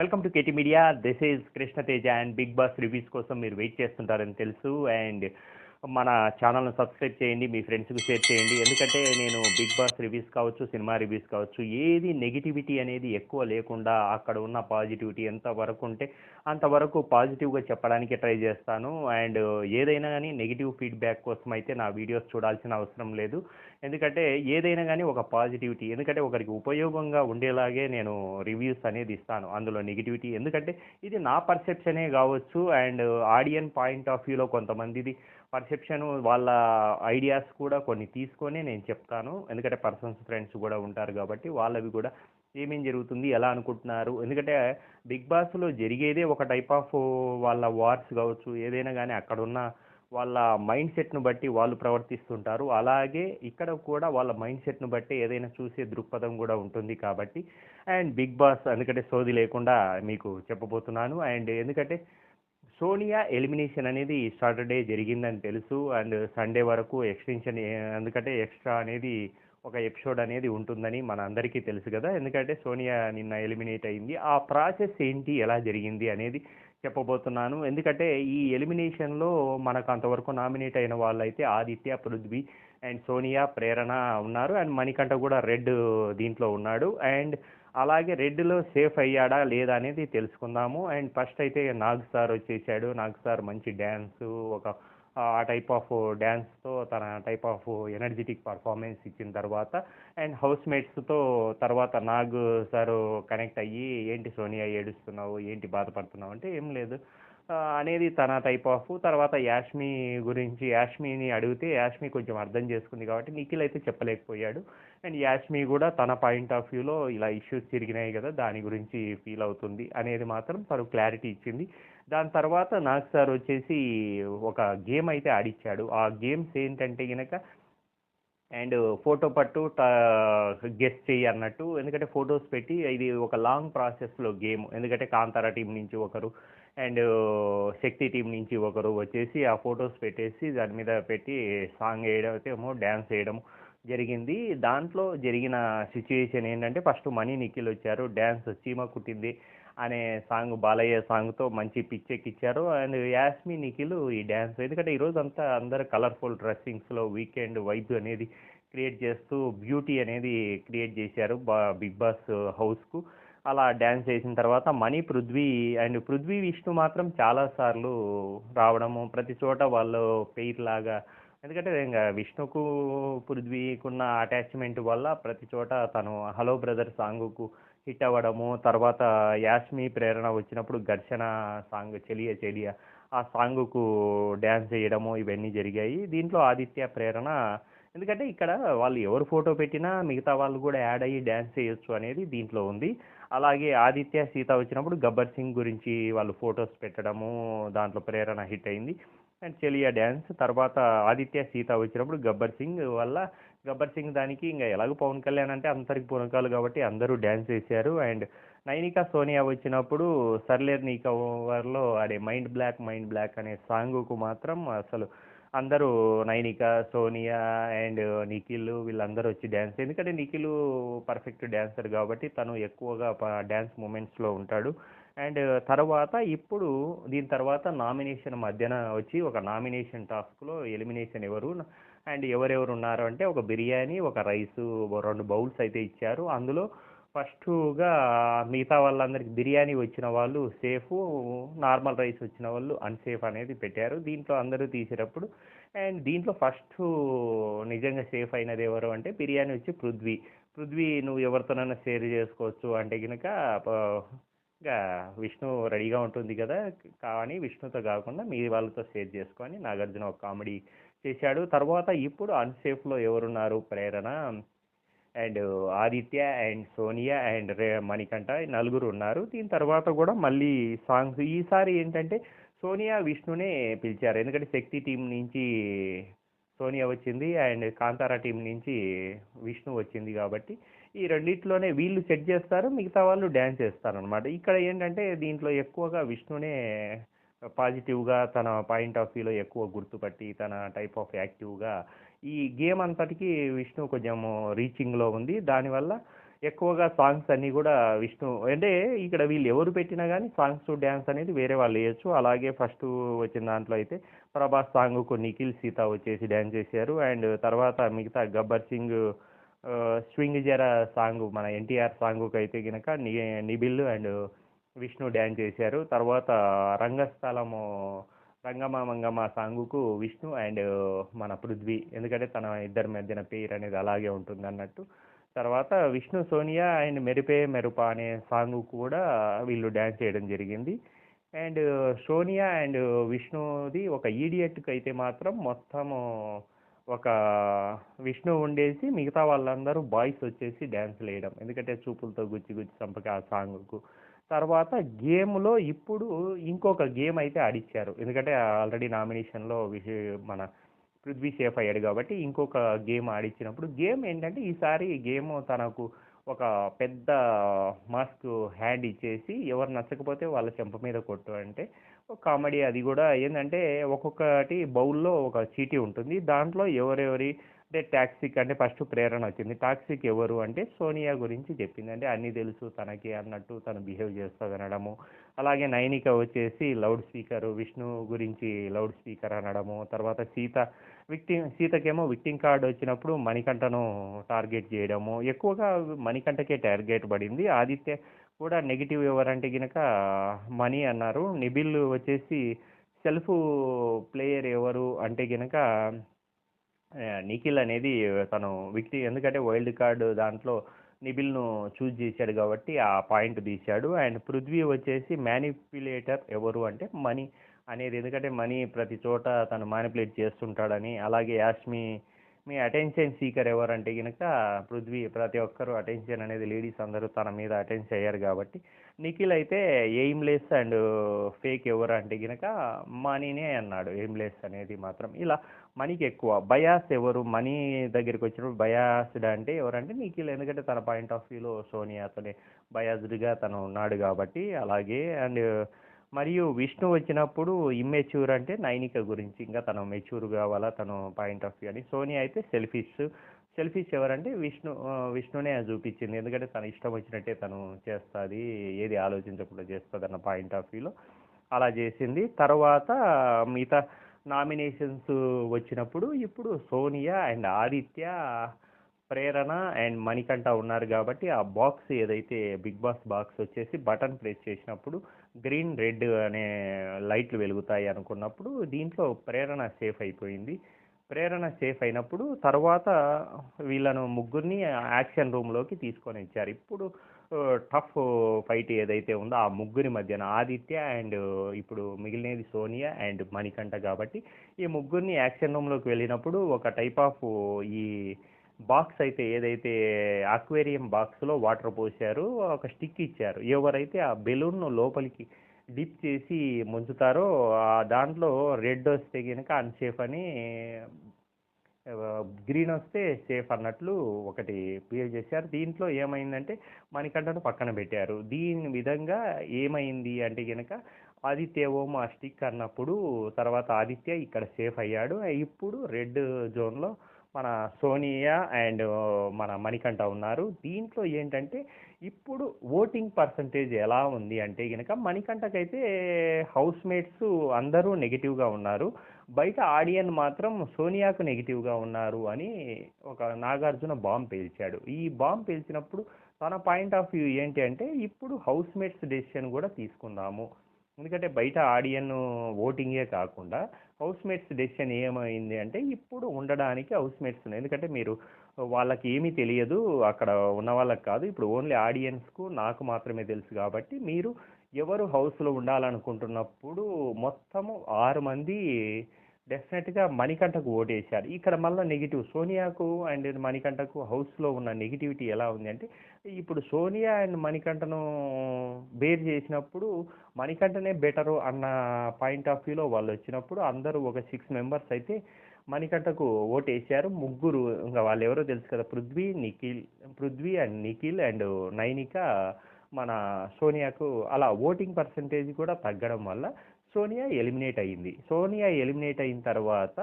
Welcome to KT media. This is Krishna Teja and Bigg Boss reviews కోసం మీరు wait చేస్తుంటారని తెలుసు. And మన ఛానల్ను సబ్స్క్రైబ్ చేయండి మీ ఫ్రెండ్స్కి షేర్ చేయండి. ఎందుకంటే నేను బిగ్ బాస్ రివ్యూస్ కావచ్చు సినిమా రివ్యూస్ కావచ్చు ఏది నెగిటివిటీ అనేది ఎక్కువ లేకుండా అక్కడ ఉన్న పాజిటివిటీ ఎంత వరకు ఉంటే అంతవరకు పాజిటివ్గా చెప్పడానికి ట్రై చేస్తాను. అండ్ ఏదైనా కానీ నెగిటివ్ ఫీడ్బ్యాక్ కోసం అయితే నా వీడియోస్ చూడాల్సిన అవసరం లేదు. ఎందుకంటే ఏదైనా కానీ ఒక పాజిటివిటీ ఎందుకంటే ఒకరికి ఉపయోగంగా ఉండేలాగే నేను రివ్యూస్ అనేది ఇస్తాను అందులో నెగిటివిటీ. ఎందుకంటే ఇది నా పర్సెప్షనే కావచ్చు అండ్ ఆడియన్ పాయింట్ ఆఫ్ వ్యూలో కొంతమందిది పర్సెప్షన్ వాళ్ళ ఐడియాస్ కూడా కొన్ని తీసుకొని నేను చెప్తాను. ఎందుకంటే పర్సన్స్ ఫ్రెండ్స్ కూడా ఉంటారు కాబట్టి వాళ్ళవి కూడా ఏమేం జరుగుతుంది ఎలా అనుకుంటున్నారు. ఎందుకంటే బిగ్ బాస్లో జరిగేదే ఒక టైప్ ఆఫ్ వాళ్ళ వార్స్ కావచ్చు ఏదైనా కానీ అక్కడ ఉన్న వాళ్ళ మైండ్ సెట్ను బట్టి వాళ్ళు ప్రవర్తిస్తుంటారు. అలాగే ఇక్కడ కూడా వాళ్ళ మైండ్ సెట్ను బట్టి ఏదైనా చూసే దృక్పథం కూడా ఉంటుంది కాబట్టి. అండ్ బిగ్ బాస్ ఎందుకంటే సోది లేకుండా మీకు చెప్పబోతున్నాను. అండ్ ఎందుకంటే సోనియా ఎలిమినేషన్ అనేది సాటర్డే జరిగిందని తెలుసు. అండ్ సండే వరకు ఎక్స్టెన్షన్ ఎందుకంటే ఎక్స్ట్రా అనేది ఒక ఎపిసోడ్ అనేది ఉంటుందని మన అందరికీ తెలుసు కదా. ఎందుకంటే సోనియా నిన్న ఎలిమినేట్ అయింది. ఆ ప్రాసెస్ ఏంటి ఎలా జరిగింది అనేది చెప్పబోతున్నాను. ఎందుకంటే ఈ ఎలిమినేషన్లో మనకు అంతవరకు నామినేట్ అయిన వాళ్ళైతే ఆదిత్య పృథ్వీ అండ్ సోనియా ప్రేరణ ఉన్నారు. అండ్ మణికంఠ కూడా రెడ్ దీంట్లో ఉన్నాడు. అండ్ అలాగే రెడ్లో సేఫ్ అయ్యాడా లేదా అనేది తెలుసుకుందాము. అండ్ ఫస్ట్ అయితే నాగ్ సార్ వచ్చేసాడు. నాగ్ సార్ మంచి డ్యాన్స్ ఒక ఆ టైప్ ఆఫ్ డ్యాన్స్తో తన టైప్ ఆఫ్ ఎనర్జెటిక్ పర్ఫార్మెన్స్ ఇచ్చిన తర్వాత అండ్ హౌస్ మేట్స్తో తర్వాత నాగ్ సార్ కనెక్ట్ అయ్యి ఏంటి సోనియా ఏడుస్తున్నావు? ఏంటి బాధపడుతున్నావు? అంటే ఏం లేదు. అనేది తన టైప్ ఆఫ్ తర్వాత యాష్మి గురించి యాష్మిని అడిగితే యాష్మి కొంచెం అర్థం చేసుకుంది కాబట్టి నిఖిల్ అయితే చెప్పలేకపోయాడు. అండ్ యాష్మి కూడా తన పాయింట్ ఆఫ్ వ్యూలో ఇలా ఇష్యూస్ తిరిగినాయి కదా దాని గురించి ఫీల్ అవుతుంది అనేది మాత్రం తను క్లారిటీ ఇచ్చింది. దాని తర్వాత నాగ్ సార్ వచ్చేసి ఒక గేమ్ అయితే ఆడిచ్చాడు. ఆ గేమ్స్ ఏంటంటే కనుక అండ్ ఫోటో పట్టు గెస్ట్ చెయ్యి అన్నట్టు. ఎందుకంటే ఫొటోస్ పెట్టి ఇది ఒక లాంగ్ ప్రాసెస్లో గేమ్ ఎందుకంటే కాంతారా టీం నుంచి ఒకరు అండ్ శక్తి టీం నుంచి ఒకరు వచ్చేసి ఆ ఫొటోస్ పెట్టేసి దాని మీద పెట్టి సాంగ్ వేయడం అయితే ఏమో డ్యాన్స్ వేయడం జరిగింది. దాంట్లో జరిగిన సిచ్యుయేషన్ ఏంటంటే ఫస్ట్ మనీ నిఖిల్ వచ్చారు డ్యాన్స్ చీమ కుట్టింది అనే సాంగ్ బాలయ్య సాంగ్తో మంచి పిచ్చెక్కిచ్చారు. అండ్ యాస్మి నిఖిల్ ఈ డ్యాన్స్ ఎందుకంటే ఈరోజు అంతా అందరు కలర్ఫుల్ డ్రెస్సింగ్స్లో వీకెండ్ వైబ్ అనేది క్రియేట్ చేస్తూ బ్యూటీ అనేది క్రియేట్ చేశారు బా బిగ్ బాస్ హౌస్కు. అలా డ్యాన్స్ చేసిన తర్వాత మణి పృథ్వీ అండ్ పృథ్వీ విష్ణు మాత్రం చాలాసార్లు రావడము. ప్రతి చోట వాళ్ళు పెయిర్ లాగా ఎందుకంటే ఇంకా విష్ణుకు పృథ్వీకున్న అటాచ్మెంట్ వల్ల ప్రతి చోట తను హలో బ్రదర్ సాంగుకు హిట్ అవ్వడము. తర్వాత యాష్మి ప్రేరణ వచ్చినప్పుడు ఘర్షణ సాంగ్ చెలియ చెలియ ఆ సాంగుకు డ్యాన్స్ చేయడము ఇవన్నీ జరిగాయి. దీంట్లో ఆదిత్య ప్రేరణ ఎందుకంటే ఇక్కడ వాళ్ళు ఎవరు ఫోటో పెట్టినా మిగతా వాళ్ళు కూడా యాడ్ అయ్యి డ్యాన్స్ చేయొచ్చు అనేది దీంట్లో ఉంది. అలాగే ఆదిత్య సీత వచ్చినప్పుడు గబ్బర్ సింగ్ గురించి వాళ్ళు ఫొటోస్ పెట్టడము దాంట్లో ప్రేరణ హిట్ అయింది. అండ్ చెలియా డ్యాన్స్ తర్వాత ఆదిత్య సీత వచ్చినప్పుడు గబ్బర్ సింగ్ వల్ల గబ్బర్ సింగ్ దానికి ఇంకా ఎలాగో పవన్ కళ్యాణ్ అంటే అందరికి పునకాలు కాబట్టి అందరూ డ్యాన్స్ వేశారు. అండ్ నైనిక సోనియా వచ్చినప్పుడు సర్లేర్ నీక ఓవర్లో అడే మైండ్ బ్లాక్ మైండ్ బ్లాక్ అనే సాంగ్కు మాత్రం అసలు అందరూ నైనిక సోనియా అండ్ నిఖిల్ వీళ్ళందరూ వచ్చి డ్యాన్స్ ఎందుకంటే నిఖిల్ పర్ఫెక్ట్ డ్యాన్సర్ కాబట్టి తను ఎక్కువగా డ్యాన్స్ మూమెంట్స్లో ఉంటాడు. అండ్ తర్వాత ఇప్పుడు దీని తర్వాత నామినేషన్ మధ్యన వచ్చి ఒక నామినేషన్ టాస్క్లో ఎలిమినేషన్ ఎవరు? అండ్ ఎవరెవరు ఉన్నారు అంటే ఒక బిర్యానీ ఒక రైస్ రెండు బౌల్స్ అయితే ఇచ్చారు. అందులో ఫస్ట్గా మిగతా వాళ్ళందరికి బిర్యానీ వచ్చిన వాళ్ళు సేఫ్ నార్మల్ రైస్ వచ్చిన వాళ్ళు అన్సేఫ్ అనేది పెట్టారు. దీంట్లో అందరూ తీసేటప్పుడు అండ్ దీంట్లో ఫస్ట్ నిజంగా సేఫ్ అయినది ఎవరు అంటే బిర్యానీ వచ్చి పృథ్వీ. పృథ్వీ నువ్వు ఎవరితోనైనా షేర్ చేసుకోవచ్చు అంటే కనుక ఇంకా విష్ణు రెడీగా ఉంటుంది కదా కానీ విష్ణుతో కాకుండా మీ వాళ్ళతో షేర్ చేసుకొని నాగార్జున ఒక కామెడీ చేశాడు. తర్వాత ఇప్పుడు అన్సేఫ్లో ఎవరున్నారు? Prerana. And Aditya and Sonia and రే మణికంఠ నలుగురు ఉన్నారు. దీని తర్వాత కూడా మళ్ళీ సాంగ్స్ ఈసారి ఏంటంటే సోనియా విష్ణునే పిలిచారు. ఎందుకంటే శక్తి టీం నుంచి సోనియా వచ్చింది అండ్ కాంతారా టీం నుంచి విష్ణు వచ్చింది కాబట్టి ఈ రెండిట్లోనే వీళ్ళు సెట్ చేస్తారు మిగతా వాళ్ళు డ్యాన్స్ చేస్తారు అనమాట ఇక్కడ ఏంటంటే దీంట్లో ఎక్కువగా విష్ణునే పాజిటివ్గా తన పాయింట్ ఆఫ్ వ్యూలో ఎక్కువ గుర్తుపట్టి తన టైప్ ఆఫ్ యాక్టివ్గా ఈ గేమ్ అంతటికి విష్ణు కొంచెం రీచింగ్లో ఉంది. దానివల్ల ఎక్కువగా సాంగ్స్ అన్నీ కూడా విష్ణు అంటే ఇక్కడ వీళ్ళు ఎవరు పెట్టినా కానీ సాంగ్స్ టు డ్యాన్స్ అనేది వేరే వాళ్ళు వేయచ్చు. అలాగే ఫస్ట్ వచ్చిన దాంట్లో అయితే ప్రభాస్ సాంగ్కు నిఖిల్ సీత వచ్చేసి డ్యాన్స్ చేశారు. అండ్ తర్వాత మిగతా గబ్బర్ సింగ్ స్వింగ్ జర సాంగ్ మన ఎన్టీఆర్ సాంగ్కి అయితే కనుక ని నిబిల్ అండ్ విష్ణు డ్యాన్స్ చేశారు. తర్వాత రంగస్థలము రంగమ మంగమ్మ సాంగుకు విష్ణు అండ్ మన పృథ్వీ. ఎందుకంటే తన ఇద్దరి మధ్యన పేరు అనేది అలాగే ఉంటుంది అన్నట్టు. తర్వాత విష్ణు సోనియా అండ్ మెరిపే మెరుప అనే సాంగ్ కూడా వీళ్ళు డ్యాన్స్ చేయడం జరిగింది. అండ్ సోనియా అండ్ విష్ణుది ఒక ఈడియట్కి అయితే మాత్రం మొత్తము ఒక విష్ణు ఉండేసి మిగతా వాళ్ళందరూ బాయ్స్ వచ్చేసి డ్యాన్స్ వేయడం. ఎందుకంటే చూపులతో గుచ్చి గుచ్చి చంపక ఆ సాంగ్కు. తర్వాత గేమ్లో ఇప్పుడు ఇంకొక గేమ్ అయితే ఆడిచ్చారు. ఎందుకంటే ఆల్రెడీ నామినేషన్లో విష మన పృథ్వీ సేఫ్ అయ్యాడు కాబట్టి ఇంకొక గేమ్ ఆడిచ్చినప్పుడు గేమ్ ఏంటంటే ఈసారి గేమ్ తనకు ఒక పెద్ద మాస్క్ హ్యాండ్ ఇచ్చేసి ఎవరు నచ్చకపోతే వాళ్ళ చెంప మీద కొట్టు అంటే కామెడీ అది కూడా. ఏంటంటే ఒక్కొక్కటి బౌల్లో ఒక చీటీ ఉంటుంది. దాంట్లో ఎవరెవరి అంటే టాక్సిక్ అంటే ఫస్ట్ ప్రేరణ వచ్చింది. టాక్సిక్ ఎవరు అంటే సోనియా గురించి చెప్పింది అంటే అన్నీ తెలుసు తనకి అన్నట్టు తను బిహేవ్ చేస్తుంది అనడము అలాగే నైనిక వచ్చేసి లౌడ్ స్పీకర్ విష్ణు గురించి లౌడ్ స్పీకర్ అనడము. తర్వాత సీత విక్టింగ్ సీతకేమో విక్టింగ్ కార్డ్ వచ్చినప్పుడు మణికంఠను టార్గెట్ చేయడము. ఎక్కువగా మణికంఠకే టార్గెట్ పడింది. ఆదిత్య కూడా నెగిటివ్ ఎవరంటే గినక మనీ అన్నారు. నిబిల్ వచ్చేసి సెల్ఫ్ ప్లేయర్ ఎవరు అంటే గినక నిఖిల్ అనేది తను విక్టి ఎందుకంటే వైల్డ్ కార్డు దాంట్లో నిబిల్ను చూజ్ చేశాడు కాబట్టి ఆ పాయింట్ తీశాడు. అండ్ పృథ్వీ వచ్చేసి మ్యానిపులేటర్ ఎవరు అంటే మనీ అనేది ఎందుకంటే మనీ ప్రతి చోట తను మ్యానిపులేట్ చేస్తుంటాడని అలాగే యాష్మి మీ అటెన్షన్ సీకర్ ఎవరంటే కనుక పృథ్వీ ప్రతి ఒక్కరు అటెన్షన్ అనేది లేడీస్ అందరూ తన మీద అటెన్షన్ అయ్యారు కాబట్టి నిఖిల్ అయితే ఎయిమ్లెస్ అండ్ ఫేక్ ఎవరు అంటే కనుక మనీనే అన్నాడు. ఎయిమ్లెస్ అనేది మాత్రం ఇలా మనీకి ఎక్కువ. బయాస్ ఎవరు? మనీ దగ్గరికి వచ్చినప్పుడు బయాస్డ్ అంటే ఎవరంటే నిఖిల్. ఎందుకంటే తన పాయింట్ ఆఫ్ వ్యూలో సోనియాతోనే బయాస్డ్గా తను ఉన్నాడు కాబట్టి అలాగే అండ్ మరియు విష్ణు వచ్చినప్పుడు ఇమ్మెచ్యూర్ అంటే నైనిక గురించి ఇంకా తను మెచ్యూర్ కావాలా తను పాయింట్ ఆఫ్ వ్యూ అని. సోనియా అయితే సెల్ఫిష్ సెల్ఫిష్ ఎవరంటే విష్ణు విష్ణునే చూపించింది. ఎందుకంటే తన ఇష్టం వచ్చినట్టే తను చేస్తుంది ఏది ఆలోచించకుండా చేస్తుంది అన్న పాయింట్ ఆఫ్ వ్యూలో అలా చేసింది. తర్వాత మిగతా నామినేషన్స్ వచ్చినప్పుడు ఇప్పుడు సోనియా అండ్ ఆదిత్య ప్రేరణ అండ్ మణికంఠ ఉన్నారు కాబట్టి ఆ బాక్స్ ఏదైతే బిగ్ బాస్ బాక్స్ వచ్చేసి బటన్ ప్రెస్ చేసినప్పుడు గ్రీన్ రెడ్ అనే లైట్లు వెలుగుతాయి అనుకున్నప్పుడు దీంట్లో ప్రేరణ సేఫ్ అయిపోయింది. ప్రేరణ సేఫ్ అయినప్పుడు తర్వాత వీళ్ళను ముగ్గురిని యాక్షన్ రూమ్లోకి తీసుకొని ఇచ్చారు ఇప్పుడు టఫ్ ఫైట్ ఏదైతే ఉందో ఆ ముగ్గురి మధ్యన ఆదిత్య అండ్ ఇప్పుడు మిగిలినది సోనియా అండ్ మణికంఠ కాబట్టి ఈ ముగ్గురిని యాక్షన్ రూమ్లోకి వెళ్ళినప్పుడు ఒక టైప్ ఆఫ్ ఈ బాక్స్ అయితే ఏదైతే అక్వేరియం బాక్స్లో వాటర్ పోసారు ఒక స్టిక్ ఇచ్చారు. ఎవరైతే ఆ బెలూన్ను లోపలికి డిప్ చేసి ముంచుతారో దాంట్లో రెడ్ వస్తే కనుక అన్సేఫ్ అని గ్రీన్ వస్తే సేఫ్ అన్నట్లు ఒకటి బిహేవ్ చేశారు. దీంట్లో ఏమైందంటే మణికంఠను పక్కన పెట్టారు. దీని విధంగా ఏమైంది అంటే కనుక ఆదిత్య ఓం ఆ స్టిక్ అన్నప్పుడు తర్వాత ఆదిత్య ఇక్కడ సేఫ్ అయ్యాడు. ఇప్పుడు రెడ్ జోన్లో మన సోనియా అండ్ మన మణికంఠ ఉన్నారు. దీంట్లో ఏంటంటే ఇప్పుడు ఓటింగ్ పర్సంటేజ్ ఎలా ఉంది అంటే కనుక మణికంఠకైతే హౌస్ మేట్స్ అందరూ నెగిటివ్గా ఉన్నారు. బయట ఆడియన్ మాత్రం సోనియాకు నెగిటివ్గా ఉన్నారు అని ఒక నాగార్జున బాంబ్ పేల్చాడు. ఈ బాంబ్ పేల్చినప్పుడు తన పాయింట్ ఆఫ్ వ్యూ ఏంటి అంటే ఇప్పుడు హౌస్ మేట్స్ డెసిషన్ కూడా తీసుకుందాము. ఎందుకంటే బయట ఆడియన్ ఓటింగే కాకుండా హౌస్ మేట్స్ డెసిషన్ ఏమైంది అంటే ఇప్పుడు ఉండడానికి హౌస్ మేట్స్ ఉన్నాయి. ఎందుకంటే మీరు వాళ్ళకి ఏమీ తెలియదు అక్కడ ఉన్న వాళ్ళకి కాదు. ఇప్పుడు ఓన్లీ ఆడియన్స్కు నాకు మాత్రమే తెలుసు కాబట్టి మీరు ఎవరు హౌస్లో ఉండాలనుకుంటున్నప్పుడు మొత్తము ఆరు మంది డెఫినెట్గా మణికంఠకు ఓటేశారు. ఇక్కడ మళ్ళీ నెగిటివ్. సోనియాకు అండ్ మణికంఠకు హౌస్లో ఉన్న నెగిటివిటీ ఎలా ఉంది అంటే ఇప్పుడు సోనియా అండ్ మణికంఠను బేర్ చేసినప్పుడు మణికంఠనే బెటరు అన్న పాయింట్ ఆఫ్ వ్యూలో వాళ్ళు వచ్చినప్పుడు అందరూ ఒక సిక్స్ మెంబర్స్ అయితే మణికంఠకు ఓటేసారు. ముగ్గురు ఇంకా వాళ్ళు ఎవరో తెలుసు కదా పృథ్వీ నిఖిల్ పృథ్వీ అండ్ నిఖిల్ అండ్ నైనిక మన సోనియాకు అలా ఓటింగ్ పర్సంటేజ్ కూడా తగ్గడం వల్ల సోనియా ఎలిమినేట్ అయింది సోనియా ఎలిమినేట్ అయిన తర్వాత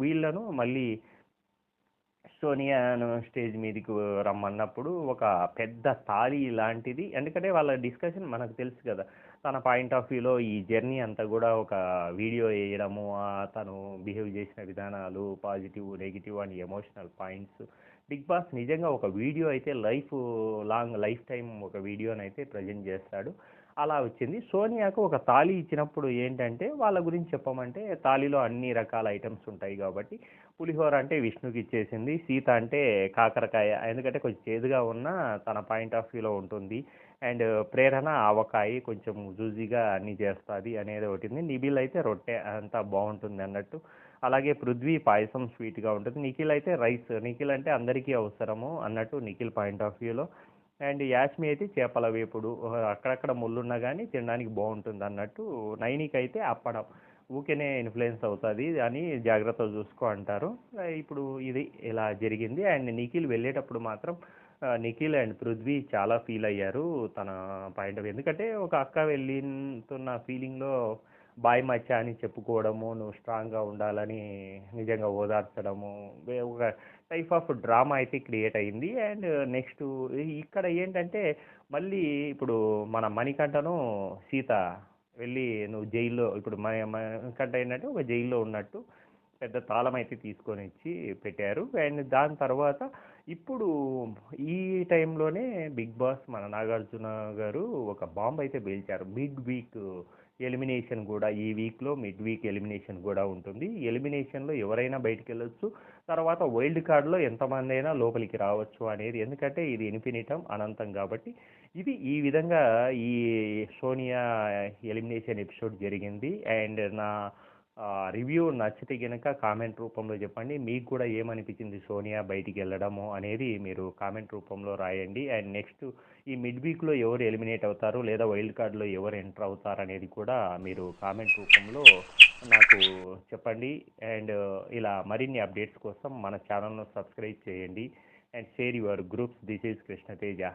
వీళ్ళను మళ్ళీ సోనియాను స్టేజ్ మీదకి రమ్మన్నప్పుడు ఒక పెద్ద తాళి లాంటిది. ఎందుకంటే వాళ్ళ డిస్కషన్ మనకు తెలుసు కదా తన పాయింట్ ఆఫ్ వ్యూలో ఈ జర్నీ అంతా కూడా ఒక వీడియో వేయడము తను బిహేవ్ చేసిన విధానాలు positive negative and emotional points. Big boss నిజంగా ఒక వీడియో అయితే లైఫ్ లాంగ్ లైఫ్ టైం ఒక వీడియోని అయితే ప్రజెంట్ చేస్తాడు. అలా వచ్చింది. సోనియాకు ఒక తాళి ఇచ్చినప్పుడు ఏంటంటే వాళ్ళ గురించి చెప్పమంటే తాళిలో అన్ని రకాల ఐటమ్స్ ఉంటాయి కాబట్టి పులిహోర అంటే విష్ణుకి ఇచ్చేసింది సీత అంటే కాకరకాయ ఎందుకంటే కొంచెం చేదుగా ఉన్న తన పాయింట్ ఆఫ్ వ్యూలో ఉంటుంది. అండ్ ప్రేరణ ఆవకాయ కొంచెం జూజీగా అన్నీ చేస్తుంది అనేది ఒకటి నిబిల్ అయితే రొట్టె అంతా బాగుంటుంది అన్నట్టు. అలాగే పృథ్వీ పాయసం స్వీట్గా ఉంటుంది. నిఖిల్ అయితే రైస్ నిఖిల్ అంటే అందరికీ అవసరము అన్నట్టు నిఖిల్ పాయింట్ ఆఫ్ వ్యూలో అండ్ యాష్మి అయితే చేపల వేపుడు. అక్కడక్కడ ముళ్ళున్నా కానీ తినడానికి బాగుంటుంది అన్నట్టు నైనికి అయితే అప్పడం. ఊకేనే ఇన్ఫ్లుయెన్స్ అవుతుంది అని జాగ్రత్తలు చూసుకో అంటారు. ఇప్పుడు ఇది ఇలా జరిగింది. అండ్ నిఖిల్ వెళ్ళేటప్పుడు మాత్రం నిఖిల్ అండ్ పృథ్వీ చాలా ఫీల్ అయ్యారు తన పాయింట్ ఆఫ్ ఎందుకంటే ఒక అక్క వెళ్ళితున్న ఫీలింగ్లో బాయ్ మచ్చా అని చెప్పుకోవడము నువ్వు స్ట్రాంగ్గా ఉండాలని నిజంగా ఓదార్చడము. ఒక టైప్ ఆఫ్ డ్రామా అయితే క్రియేట్ అయింది. అండ్ నెక్స్ట్ ఇక్కడ ఏంటంటే మళ్ళీ ఇప్పుడు మన మణికంఠను సీత వెళ్ళి నువ్వు జైల్లో ఇప్పుడు మన మణికంఠ ఏంటంటే ఒక జైల్లో ఉన్నట్టు పెద్ద తాళం అయితే తీసుకొని ఇచ్చి పెట్టారు. అండ్ దాని తర్వాత ఇప్పుడు ఈ టైంలోనే బిగ్ బాస్ మన నాగార్జున గారు ఒక బాంబు అయితే పేల్చారు. బిగ్ వీక్ ఎలిమినేషన్ కూడా ఈ వీక్లో మిడ్ వీక్ ఎలిమినేషన్ కూడా ఉంటుంది. ఎలిమినేషన్లో ఎవరైనా బయటికి వెళ్ళొచ్చు. తర్వాత వైల్డ్ కార్డ్లో ఎంతమంది అయినా లోపలికి రావచ్చు అనేది. ఎందుకంటే ఇది ఇన్ఫినిటం అనంతం కాబట్టి. ఇది ఈ విధంగా ఈ సోనియా ఎలిమినేషన్ ఎపిసోడ్ జరిగింది. అండ్ నా రివ్యూ నచ్చితే కనుక కామెంట్ రూపంలో చెప్పండి. మీకు కూడా ఏమనిపించింది సోనియా బయటికి వెళ్ళడము అనేది మీరు కామెంట్ రూపంలో రాయండి. అండ్ నెక్స్ట్ ఈ మిడ్ వీక్లో ఎవరు ఎలిమినేట్ అవుతారు లేదా వైల్డ్ కార్డ్లో ఎవరు ఎంటర్ అవుతారు అనేది కూడా మీరు కామెంట్ రూపంలో నాకు చెప్పండి. అండ్ ఇలా మరిన్ని అప్డేట్స్ కోసం మన ఛానల్ను సబ్స్క్రైబ్ చేయండి. And share your groups. This is Krishnateja